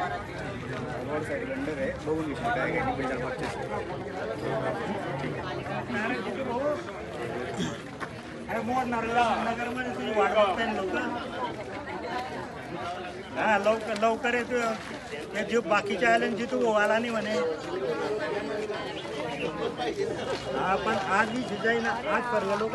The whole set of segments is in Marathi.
रोड साईड गंडर आहे बघून घेशील काय काय डिपेंड मागच्या अरे तुझी वाट बघताय हा लवकर लवकर येतो ते जीव बाकीच्या आले जितू आला नाही म्हणे हा पण आज मी शिजाई ना आज सर्व लोक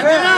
Yeah.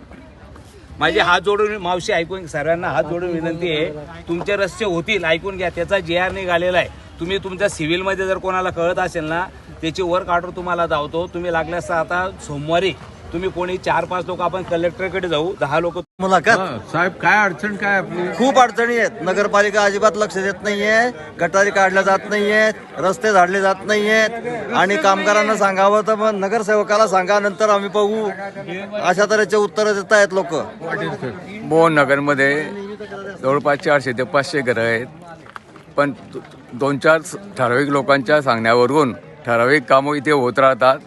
माझे हात जोडून मावशी ऐकून सर्वांना हात जोडून विनंती आहे. तुमचे रस्ते होतील ऐकून घ्या. त्याचा जे आर निघालेला आहे. तुम्ही तुमच्या सिव्हिलमध्ये जर कोणाला कळत असेल ना त्याची वर्क ऑर्डर तुम्हाला धावतो. तुम्ही लागल्यास आता सोमवारी तुम्ही कोणी चार पाच लोक आपण कलेक्टरकडे जाऊ दहा लोक मुलाखत? साहेब काय अडचण काय आपली? खूप अडचणी आहेत. नगरपालिका अजिबात लक्ष देत नाहीये गटारी काढल्या जात नाहीयेत रस्ते झाडले जात नाहीयेत आणि कामगारांना सांगावं तर मग नगरसेवकाला सांगा नंतर आम्ही बघू अशा तऱ्हेचे उत्तर देत आहेत लोक. मोहन नगरमध्ये जवळपास चारशे ते पाचशे घरं आहेत. पण दोन चार स- ठराविक लोकांच्या सांगण्यावरून ठराविक कामं इथे होत राहतात.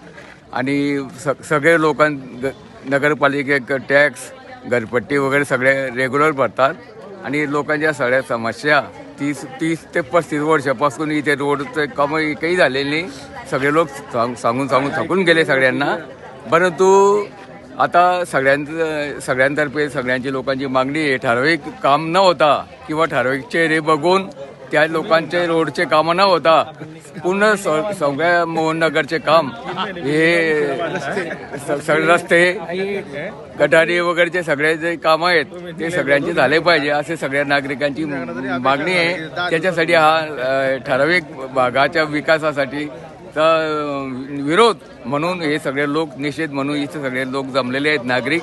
आणि स सगळे लोकां ग- नगरपालिकेक टॅक्स घरपट्टी वगैरे सगळे रेग्युलर भरतात. आणि लोकांच्या सगळ्या समस्या तीस तीस ते पस्तीस वर्षापासून इथे रोडचं कामं काही झालेली नाही. सगळे लोक सांग- सांगून सांगून थकून गेले सगळ्यांना. परंतु आता सगळ्यांचं सगळ्यांतर्फे सगळ्यांची लोकांची मागणी आहे ठराविक काम न होता किंवा ठराविक चेहरे बघून त्या लोकांचे रोडचे कामं न होता पूर्ण स- सगळ्या मोहननगरचे काम हे स- सगळे रस्ते गटारी वगैरेचे सगळे जे काम आहेत ते सगळ्यांचे झाले पाहिजे असे सगळ्या नागरिकांची मागणी आहे. त्याच्यासाठी हा ठराविक भागाच्या विकासासाठी विरोध म्हणून हे सगळे लोक निषेध म्हणून इथे सगळे लोक जमलेले आहेत नागरिक.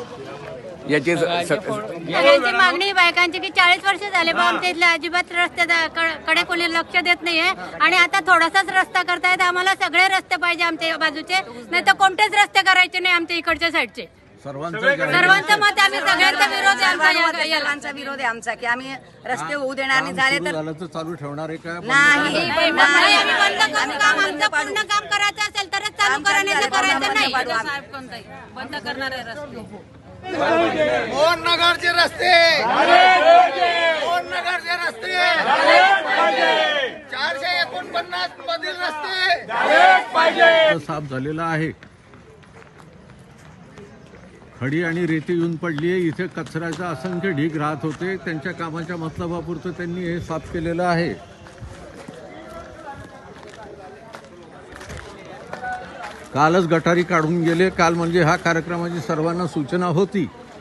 याची सगळ्यांची मागणी बायकांची की चाळीस वर्ष झाले बा आमच्या इथल्या अजिबात रस्त्या कडे कोणी लक्ष देत नाहीये. आणि आता थोडासाच रस्ता करतायत आम्हाला सगळे रस्ते पाहिजे आमच्या बाजूचे. नाही तर कोणतेच रस्ते करायचे नाही आमच्या इकडच्या साईडचे. सर्वांचं सर्वांचं मत आम्ही सगळ्यांचा विरोध आहे आमचा विरोध आहे आमचा की आम्ही रस्ते होऊ देणार नाही झाले तर चालू ठेवणार आहे का? नाही नाही, आम्ही बंद करू काम आमचं पूर्ण काम करायचं असेल तरच चालू करा नाही तर करायचं नाही. बंद करणार आहे रस्ते. मोहन नगरचे रस्ते. मोहन नगरचे रस्ते. चारशे एकोणपन्नास मधील रस्ते. साफ झालेला आहे. खडी आणि रेती येऊन पडली आहे. इथे कचऱ्याचा असंख्य ढीग राहत होते. त्यांच्या कामाच्या मतलबापुरतं त्यांनी हे साफ केलेलं आहे. कालच गटारी काढून गेले. काल म्हणजे ह्या कार्यक्रमाची सर्वांना सूचना होती.